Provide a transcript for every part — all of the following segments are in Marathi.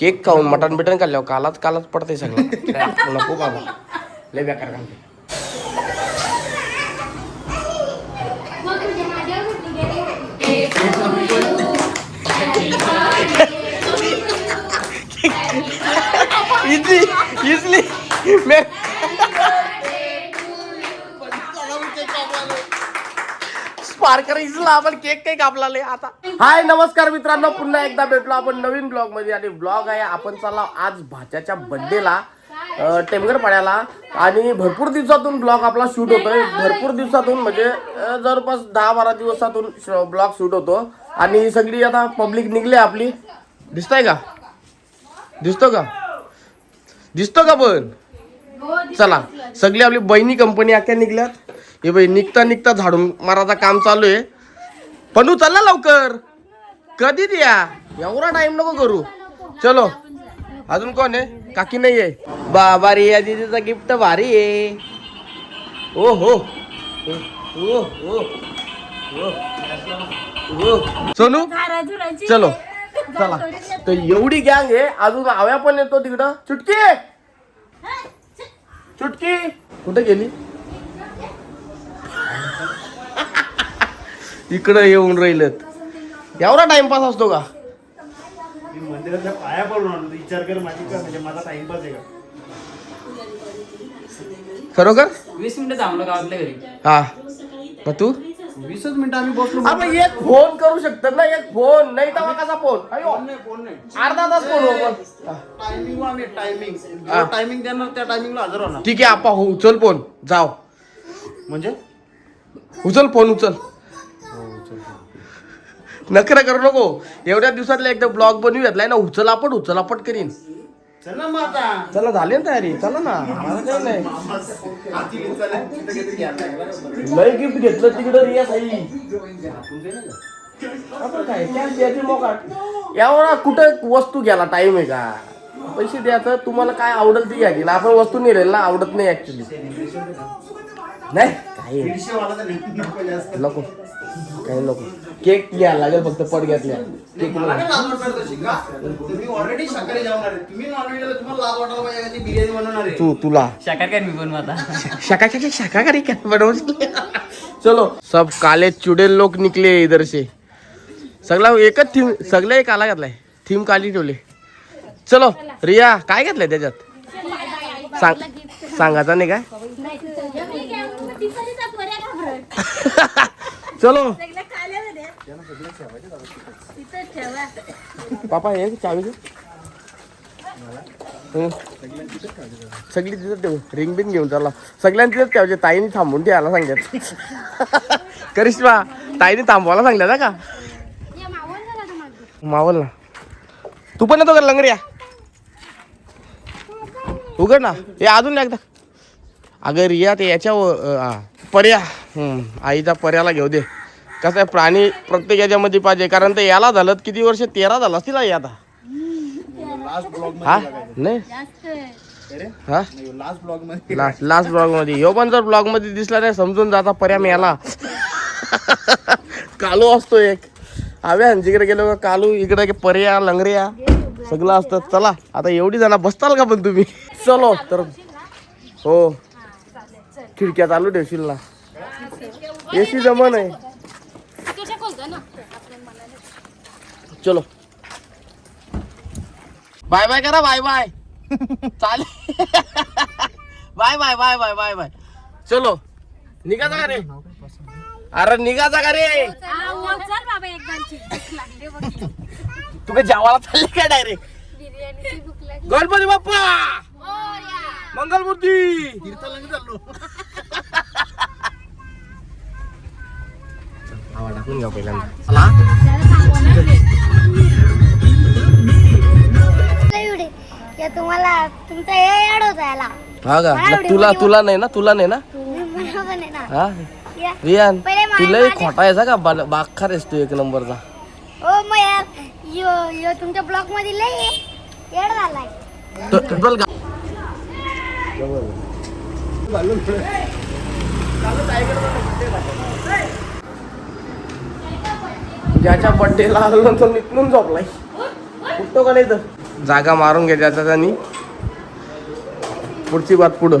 केक खाऊन मटन बिटन खाल्ल्यावर कालाच कालाच पडते सगळं नको बाबा लय बेकार काम इसलिए इसलिए मे स्पार्कर इजला आपण केक काही कापला आता. हाय नमस्कार मित्रांनो पुन्हा एकदा भेटलो आपण नवीन ब्लॉगमध्ये आणि ब्लॉग आहे आपण चाललो आज भाच्याच्या बर्थडेला टेमगर पाड्याला आणि भरपूर दिवसातून ब्लॉग आपला शूट होतोय. भरपूर दिवसातून म्हणजे जवळपास दहा बारा दिवसातून ब्लॉग शूट होतो. आणि सगळी आता पब्लिक निघली आपली. दिसतंय का? दिसतो का? दिसतो का पण? चला सगळी आपली बहिणी कंपनी अख्या निघल्यात. हे बाई निघता निघता झाडून मारायचं काम चालू आहे. पण चला लवकर. कधी द्या? एवढा टाइम नको करू. चलो. अजून कोण आहे? काकी नाही आहे. बाबा रे या दिदीचा गिफ्ट भारी आहे. ओ हो. हो, हो. ओ हो सोनू चलो. चला. तर एवढी गँग आहे अजून आव्या पण येतो तिकडं. चुटकी. चुटकी. कुठे गेली? इकडं येऊन राहिलेत. एवढा टाइमपास असतो का? मी मंदिराच्या पाया पडून आलो. विचार कर माझी का म्हणजे माझा टाइमपास आहे का? खरोखर? वीस मिनिटं थांबलो गावातल्या घरी? हा. मग तू? वीसच मिनिटं आम्ही बसलो. आपण एक फोन करू शकतात ना? एक फोन नाही तर कसा फोन अयो नाही फोन नाही. अर्धा तास फोन हो पण हा. टायमिंग आम्ही टायमिंग हा. टायमिंग देणार त्या टायमिंगला हजर होणार. ठीक आहे आपा हो उचल फोन जाव. म्हणजे? उचल फोन उचल. नखरा करू नको. एवढ्या दिवसातला एकदा ब्लॉग बनवू घेतलाय ना उचल आपण उचल आपण करीन. चल ना मग आता. चला झाली ना तयारी. चला ना. मला काही नाही. लय गिफ्ट घेतलं तिकडं रिया साई. आपण काय? कॅश द्यायची मोकाट यावर कुठं वस्तू घ्यायला टाइम आहे का? पैसे द्यायचं तुम्हाला काय आवडेल ती घ्या. की आपण वस्तू नेलेल ना आवडत नाही ऍक्च्युली नाही काय नको. नको काही नको. केक घ्या लागेल फक्त पडग्यातल्या केक मला काय लाज वाटणार तशी का? तुम्ही ऑलरेडी शाकाहारी जेवणार आहे. तुम्ही नॉनव्हेज तुम्हाला लाज वाटायला पाहिजे का ती बिर्याणी बनवणार आहे. तू तुला. शाकार काय मी बनवू आता? शाका शाका शाकाहारी क्या बनवली चलो सब काले चुड़े लोक निकले इधर से. सगळा एकच थीम सगळं एक आला घातलाय. थीम काली ठेवले. चलो रिया काय घेतलंय त्याच्यात? सांग सांगायचा नाही काय? चलो. पापा हे चावी हं. सगळी तिथं ठेवू. रिंग बिन घेऊन चला. सगळ्यांनी तिथं ठेवायचे ताईने थांबून ठेवायला सांगतात करिश्मा ताईने थांबवायला सांगल्या ना का? मावल ना. तू पण येतो का लंगड्या उघड ना. हे अजून एकदा. अगं रिया ते याच्या पर्या. हम्म, आईचा पर्याला घेऊ दे. कसं आहे प्राणी प्रत्येक याच्यामध्ये पाहिजे. कारण ते याला झालं किती वर्ष तेरा झालं असतील आई आता? हा? नाही? हा? लास्ट ब्लॉगमध्ये लास्ट ब्लॉगमध्ये पण जर ब्लॉगमध्ये दिसला नाही समजून जाता पर्या याला कालू असतो एक. हव्या जिकडे गेलो का कालू इकडे पर्या लंगऱ्या सगळं असतं. चला आता एवढी जण बसताल का पण तुम्ही? चलो तर हो. खिडक्या चालू ठेवशील ना. एसी जमन आहे. चलो. बाय बाय करा बाय बाय. चालेल. Bye bye bye bye bye bye. चलो. निघाचा का रे अरे निघाचा का रे तुका जेवायला चालले काय डायरेक्ट गणपती बाप्पा! मंगलमूर्ती! टाकून घ्या पहिल्यांदा तुम्हाला तुमचा हे याला हा का तुला तुला नाही ना तुला नाही ना हा या. रियान माझे- खोटा यायचा का बाखार आहेस तू एक नंबरचा ओ मग यार यो यो तुमच्या ब्लॉकमध्ये लय एड झालाय तो- चल का ज्याच्या बड्डेला आलो तो निघून झोपलाय. उठतो का नाही तर जागा मारून घ्यायच्या त्यांनी. पुढची बात पुढं.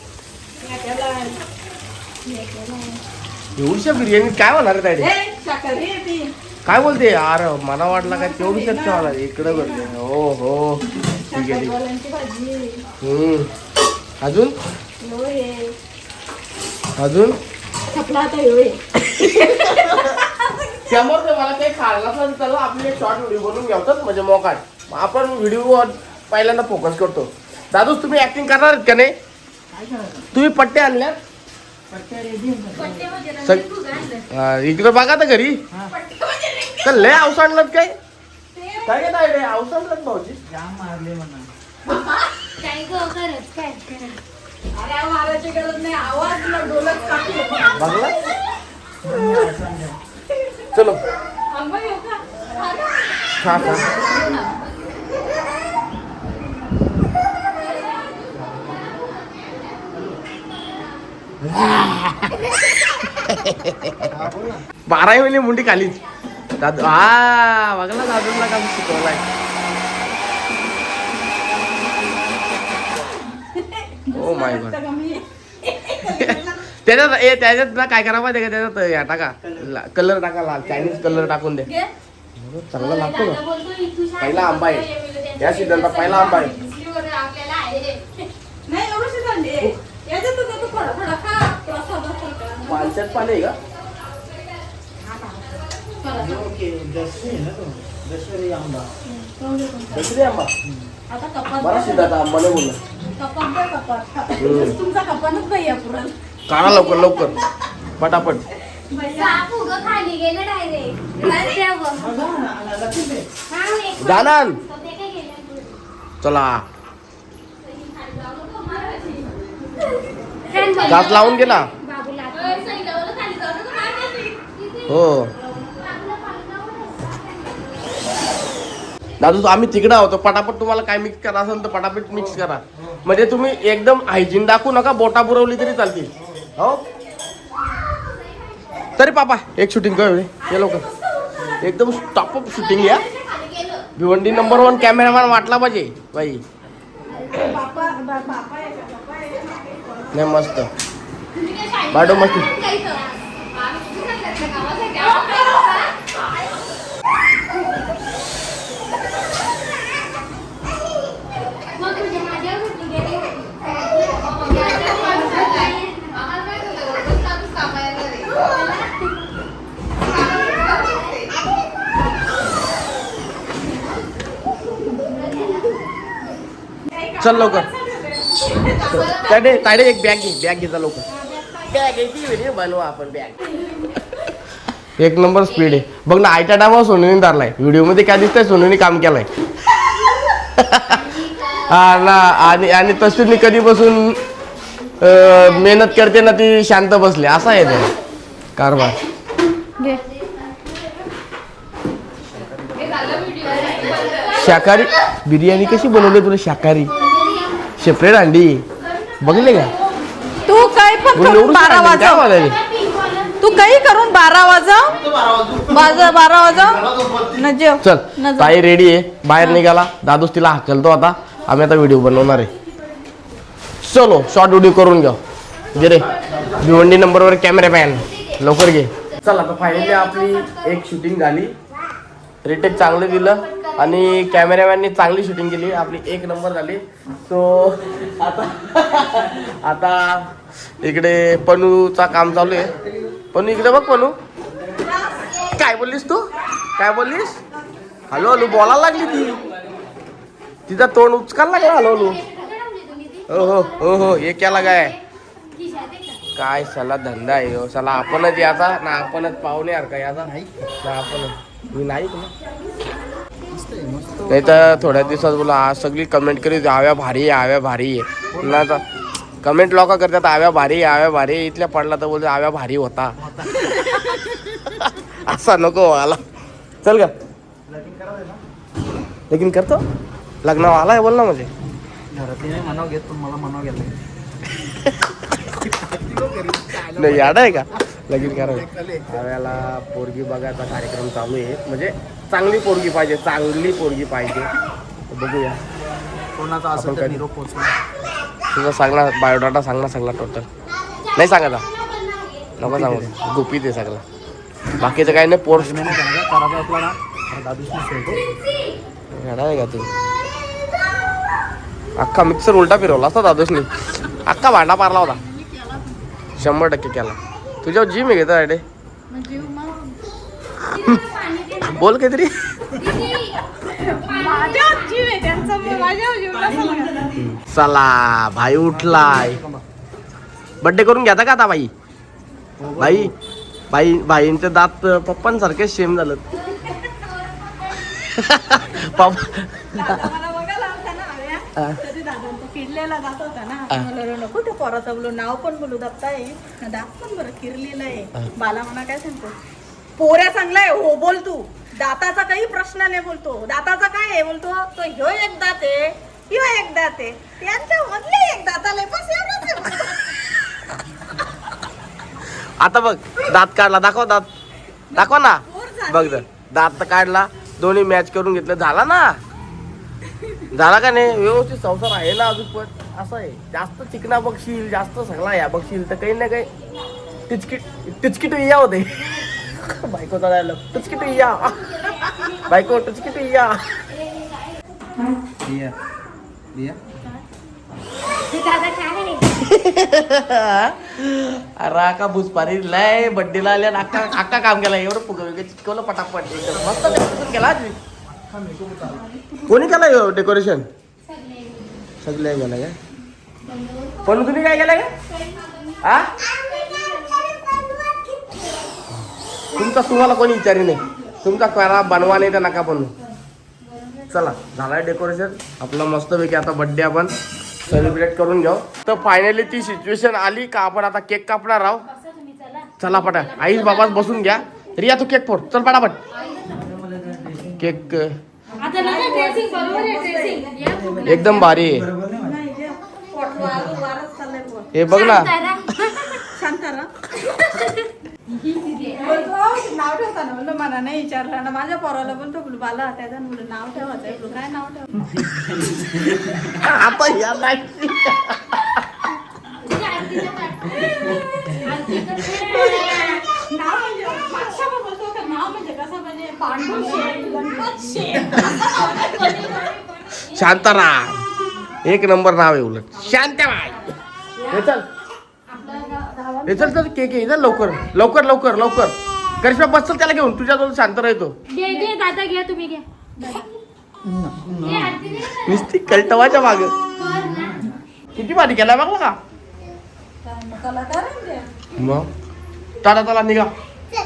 एवढीशा बिर्याणी काय होणार आहे तायडे काय बोलते? यार मला वाटलं काय तेवढी शक्य होणार. इकडे बोलते हो हो. ठीक आहे. हम्म. अजून? अजून? त्यामुळे ते मला काही खायला असेल तर आपली एक शॉर्ट व्हिडिओ बनवून घ्यावतात म्हणजे मोकाट. आपण व्हिडिओ पहिल्यांदा फोकस करतो. दादू तुम्ही ऍक्टिंग करणार का नाही? तुम्ही पट्टे आणल्यात? सग- हा, इकडे बघा तर घरी. तर लय औस आणलात काय? काय काय तायडे औस आणलात भाऊजी. जाम मारले म्हणा. चलो. खा खा बारा महिने मुंडी खालीच. दादू हा बघला दादूला का शिकवलाय. ओ माय गॉड त्याच्यात ए त्याच्यात ना काय करा माहिती का? त्याच्यात या टाका. कलर टाका लाल. चायनीज कलर टाकून दे. चांगला लागतो ना पहिला आंबा आहे. या सीझनचा पहिला आंबा आहे. मालच्यात पाणी आहे का ओके दसरी आहे ना तो. दसरी आंबा. दुसरी आंबा. बरा सिद्धार्थ आंबा नाही बोलला. हम्म. तुमचा कपानच नाही पुरण काढा लवकर लवकर. पटापट. जाणार चला. घास लावून गेला हो. दादू आम्ही तिकडे आहोत. पटापट तुम्हाला काय मिक्स करा असेल तर पटापट मिक्स करा. म्हणजे तुम्ही एकदम हायजीन दाखवू नका बोटा पुरवली तरी चालतील. हो. तरी पापा एक शूटिंग कर हे लवकर. एकदम टॉप अप शूटिंग या. भिवंडी नंबर वन कॅमेरामॅन वाटला पाहिजे बाई. नाही मस्त. बाडो मस्त. चल लवकर. ताडे ताडे एक बॅग घे बॅग घेता लवकर. बॅग घ्यायची व्हिडिओ बनवा आपण बॅग एक नंबर स्पीड आहे. बघ ना आयत्या टायमा सोनूने धरलाय. व्हिडिओमध्ये काय दिसतंय? सोनूने काम केलंय. हा ना आणि आणि तस्वीरने कधीपासून अं, मेहनत करते ना ती शांत बसली. असा आहे ते कारभार. शाकाहारी? बिर्याणी कशी बनवली तुला शाकाहारी? सेपरेट अंडी. बघले का? तू बारा काय वाजव. बोलायले? तू काही करून बारा वाजू वाजा बारा बत्तीस न जेव. चल न जेव. ताई रेडी आहे. बाहेर निघाला. दादूस तिला हाकलतो आता. आम्ही आता व्हिडिओ बनवणार आहे. चलो शॉर्ट व्हिडिओ करून घ्या घे रे. भिवंडी नंबरवर कॅमेरामॅन लवकर घे. चल आता फायनली आपली एक शूटिंग झाली. रिटेक चांगलं दिलं. आणि कॅमेरामॅनने चांगली शूटिंग केली. आपली एक नंबर झाली. सो आता आता इकडे पनूचा काम चालू आहे. पनू इकडे बघ पनू. काय बोललीस तू? काय बोललीस? हॅलो हॅलो बोलायला लागली ती. तिचा तोंड उचकायला लागला हॅलो हॅलो हो हो हो हो हे केला काय? काय सला धंदा आहे हो सला आपणच याचा ना आपणच पाहुणे यार का याचा नाही. ना आपणच. मी नाही तुला नाही तर थोड्या दिवसात बोला आज सगळी कमेंट करीत आव्या भारी आहे आव्या भारी आहे. पुन्हा आता कमेंट लोक करतात आव्या भारी आहे, आव्या भारी आहे. इथल्या पडला तर बोलतो आव्या भारी होता. असा नको व्हायला चल का लेकिन करतो. लग्न आलाय बोल ना म्हणजे घरातली नाही म्हणाव घेत पण मला म्हणाव घेतलं नाही याड आहे का? लगीन आव्याला पोरगी बघायचा कार्यक्रम चालू आहे. म्हणजे चांगली पोरगी पाहिजे चांगली पोरगी पाहिजे. बघूया. कोणाचा कधी- निरोप पोचवा तुझा सांगणार बायोडाटा सांग ना सगळा टोटल नाही सांगायचा नको सांगू. गुपित आहे. सगळा. बाकीचं काही नाही पोर लग्न नाही का तू? अख्खा मिक्सर उलटा फिरवला असता दादोशनी. अख्खा भांडा मारला होता. शंभर टक्के केला. तुझ्यावर जिम आहे घेता अडे बोल काहीतरी? चला भाई उठलाय. बड्डे करून घ्याता का आता बाई भाई बाई भाईंचे दात पप्पांसारखे सेम झालं किडलेला जात होता ना. मला नको त्या पोराचं बोलू नाव पण बोलू दत्ता आहे ना दात पण बरं किरलेलं आहे. बाला म्हणा काय सांगतो? पोऱ्या चांगलाय हो बोल तू. दाताचा काही प्रश्न नाही बोलतो. दाताचा काय आहे बोलतो? तो ह्यो एक दात आहे ह्यो एक दात आहे. त्यांच्या मधले एक दाताला बस एवढंच आहे. आता बघ दात काढला दाखव दात. दाखव ना. बघ तर दात काढला दोन्ही मॅच करून घेतलं. झाला ना? झाला का नाही? व्यवस्थित संसार आहे ना अजून पण. असं आहे. जास्त चिकना बघशील जास्त सगळा या बघशील तर काही ना काही. टिचकिट टिचकिट या होते. बायकोचा डायलॉग टिचकिट या बायको टिचकिट या दिया दिया दादा काय अरे का भुसपारी लय बड्डेला आल्या अक्का अक्का काम केला. एवढं फुग चिटकवलं पटापट. मस्त decoration केला. कोणी केलं डेकोरेशन सगळे गेला काय पण तुम्ही काय केलं काय हा तुमचा तुम्हाला कोणी विचारी नाही. तुमचा करा बनवा नाही तर नका बनवू. चला झालाय डेकोरेशन आपला मस्तपैकी आता बर्थडे आपण सेलिब्रेट करून घेऊ. तर फायनली ती सिच्युएशन आली का आपण आता केक कापणार आहोत? चला पटा आईच बाबाच बसून घ्या. रिया तू केक फोड. चल पटापट. केक एकदम भारी आहे. हे बघ ना शांत राहा. बोलतो, नाव ठेवता ना म्हणलं मला नाही विचारलं. ना माझ्या पोराला त्याचं म्हणलं नाव ठेवायचं काय नाव ठेव? आता या म्हणजे भाषा पण बोलतो का नाव म्हणजे. शांताराम. एक नंबर नाव आहे उलट. शांताबाई. हे चल. हे चल चल केक ये लवकर लवकर लवकर लवकर. करिश्मा बस चल त्याला घेऊन. तुझ्याजवळ शांत राहतो. घे घे दादा घ्या तुम्ही घ्या. घे, आरती दे ना. नुसती कलटवाच्या माग. किती भारी केला बघला का? कलाकार आहे ना ते. मग चला चला निघा हे.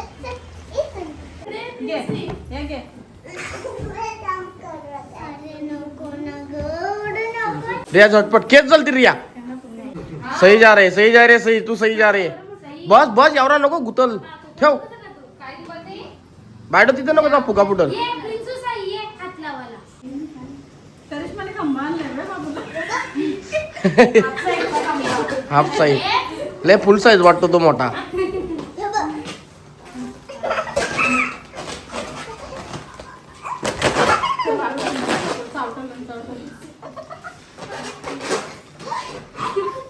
रिया झटपट. केस चलती रिया. सही जा रे सही जा रे सही तू सही जा रे बस बस एवढा नको गुतल. ठेव? बायडो तिथे नको जा फुगा फुटल. Half size. लय फुल साईज वाटतो तो मोठा.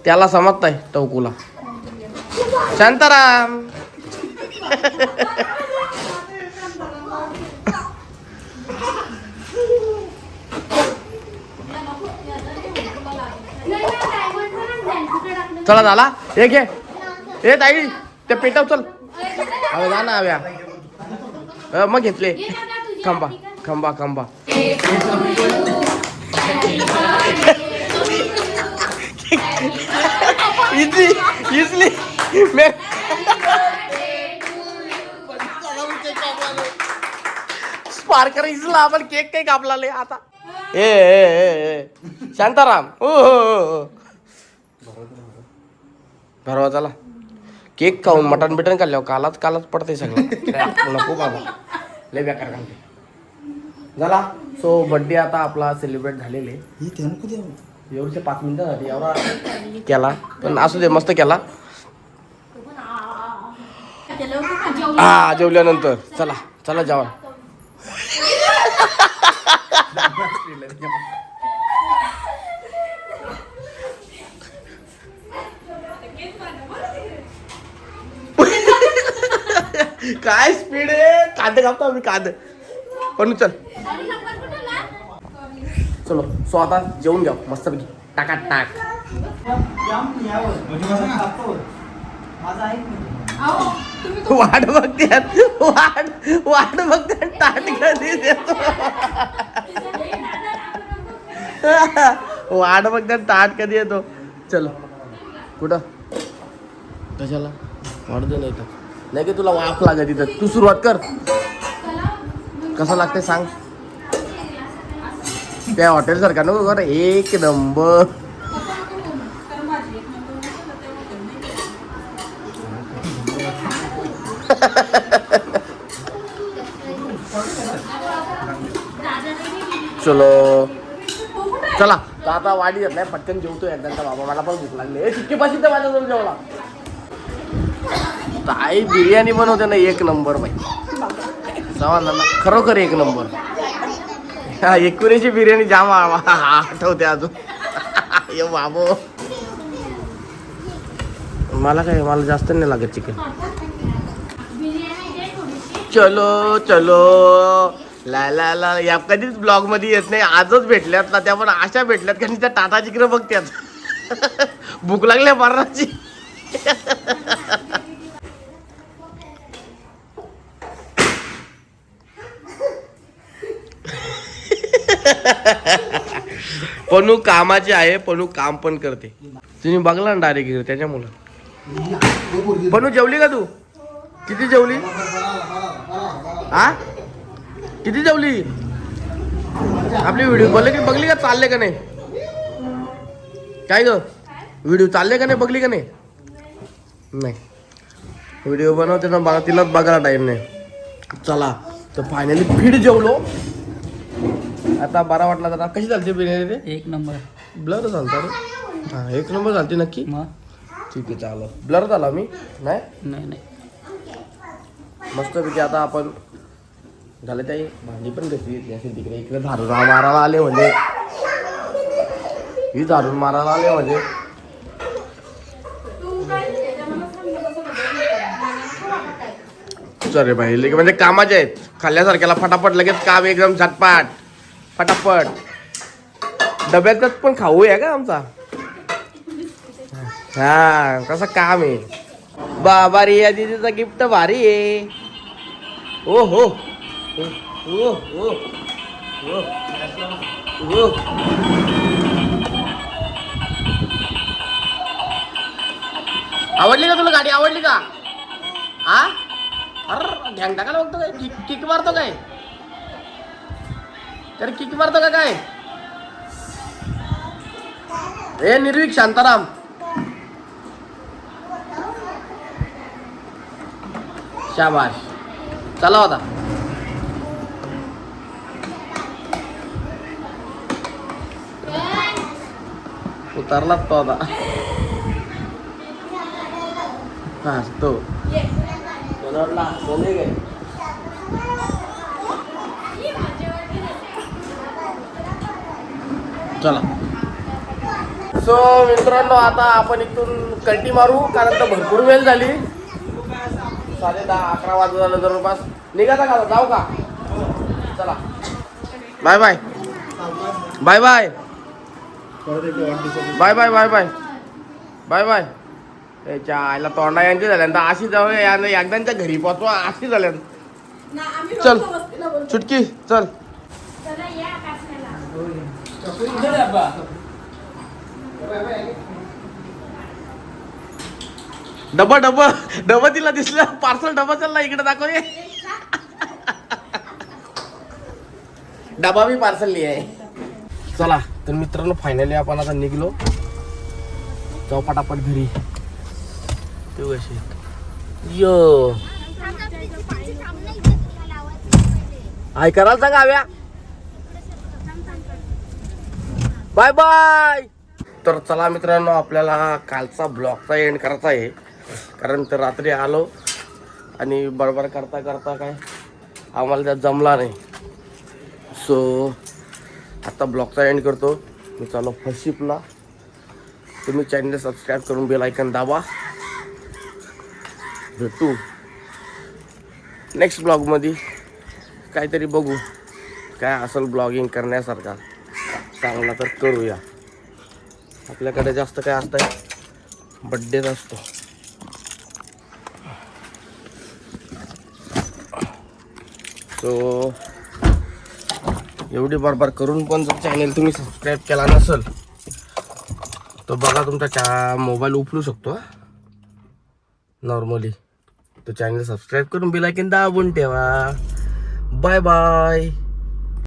त्याला समजत आहे टवकूला. शांताराम. नाही, नाही. चला झाला हे घे. ए ताई ते पेटव चल. अरे जा ना हव्या अ, मग घेतले. खंबा खंबा खंबा. इथली इथली मे स्पार्कर इजला आपण केक काही कापला लय आता. ए ए, ए, ए. शांताराम ओ हो हो भरवा चला. केक खाऊन मटन बिटन खाल्ल्यावर कालाच कालाच पडते सगळं. नको बाबा. लय बेकार घालते झाला सो बड्डे आता आपला सेलिब्रेट झालेले. एवढे पाच मिनिटासाठी एवढा केला. पण असू दे मस्त केला. हा जेवल्यानंतर. चला चला जेवण काय स्पीड आहे? कांदे कापतो आम्ही कांदे. पण चल. चलो सो आता जेवून घ्या मस्त पैकी टाका टाक वाट बघत्यात वाट वाट बघत्यात ताट कधी देतो? वाट बघत्यात ताट कधी येतो चलो कुठं? कशाला? वाढू दे नाही तर नाही की तुला वाफ लागत तिथं तू सुरुवात कर. कसं लागते सांग? त्या हॉटेल सारखा नको कर एक नंबर चलो. चला. तर आता वाढी येत नाही पटकन जेवतो एकदा. बाबा मला पण भूक लागली. ए चिक्की पाशी तर माझ्याजवळ जेवला. ताई बिर्याणी बनवते ना एक नंबर बाई. सवा ना खरोखर एक नंबर हा एकुरेची बिर्याणी जाम आठवते अजून. ये बाबो. मला काय मला जास्त नाही लागत चिकन. चलो चलो. ला ला ला. या कधीच ब्लॉगमध्ये येत नाही. आजच भेटल्यात ना त्या पण अशा भेटल्यात कारण त्या टाटा चिकन बघत्यात. भूक लागल्या मरणाची. पणू कामाची आहे पणू काम पण करते. तुम्ही बघला ना डायरेक्ट त्याच्यामुळं पणू जेवली का तू? किती जेवली? हा किती जेवली? आपली व्हिडिओ बोलले की बघली का चालले का नाही? काय ग? व्हिडिओ चालले का नाही बघली का नाही? नाही. व्हिडिओ बनवते ना बघा तिलाच बघायला टाईम नाही. चला तर फायनली फीड जेवलो. आता बरा वाटला जरा कशी चालते बिर्याणी ते एक नंबर. ब्लर झालता रे. हा एक नंबर झालती नक्की? मग? ठीक आहे चालू ब्लर झाला मी? नाही? नाही नाही. मस्तपैकी आता आपण झालं ताई भांडी पण घेतली असेल तिकडे. इकडे झाडून मारायला आले म्हणजे. ही झाडून मारायला आले म्हणजे. सॉरी भाई लगे म्हणजे कामाचे आहेत. खाल्ल्यासारख्याला फटाफट लगेच काम एकदम झटपाट. फटाफट. डब्यातच पण खाऊ आहे का आमचा? हा कसं काम आहे? बाबा रे या दिदीचा गिफ्ट भारी आहे. ओ हो. ओ ओ ओ आवडली का तुला गाडी? आवडली का? हा? अरे ढ्यांग टाकायला बघतो काय? किक मारतो काय? तर किक मारतो का काय? ए निर्विक शांताराम. शाबाश चला होता उतरलाच तो आता. हा तो बनवला बोले गे? चला. सो मित्रांनो आता आपण इथून कल्टी मारू कारण तर भरपूर वेळ झाली. साडे दहा अकरा वाजत झालं जवळपास. निघाता का जाऊ का? चला. Bye bye bye bye bye bye bye bye bye bye त्याच्या आईला तोंडा यांची झाल्यानंतर अशी जाऊ एकदांच्या घरी पोचवा अशी झाल्यान चल. चुटकी चल. डबा डबा डबा तिला दिसलं पार्सल डबा चालला इकडे दाखव. डबा बी पार्सल लिहाय चला तर मित्रांनो फायनली आपण आता निघलो जाऊ पटापट घरी तू कशी यो कराल सांग आव्या बाय बाय तर चला मित्रांनो आपल्याला कालचा ब्लॉगचा एंड करायचा आहे. कारण तर रात्री आलो आणि बडबड करता करता काय आम्हाला त्यात जमला नाही. सो आता ब्लॉगचा एंड करतो. मी चालो फर्स्ट तुम्ही चॅनल सबस्क्राईब करून बेल ऐकन दाबा. भेटू. नेक्स्ट ब्लॉगमध्ये काहीतरी बघू. काय असेल ब्लॉगिंग करण्यासारखा. चांगला तर करूया. आपल्याकडे जास्त काय असतंय? बड्डेच असतो. सो एवढी बरोबर करून पण जर चॅनेल तुम्ही सबस्क्राईब केला नसेल तर बघा तुमचा चा मोबाईल उचलू शकतो नॉर्मली तो चॅनल सबस्क्राईब करून बिलायकीन दाबून ठेवा. Bye bye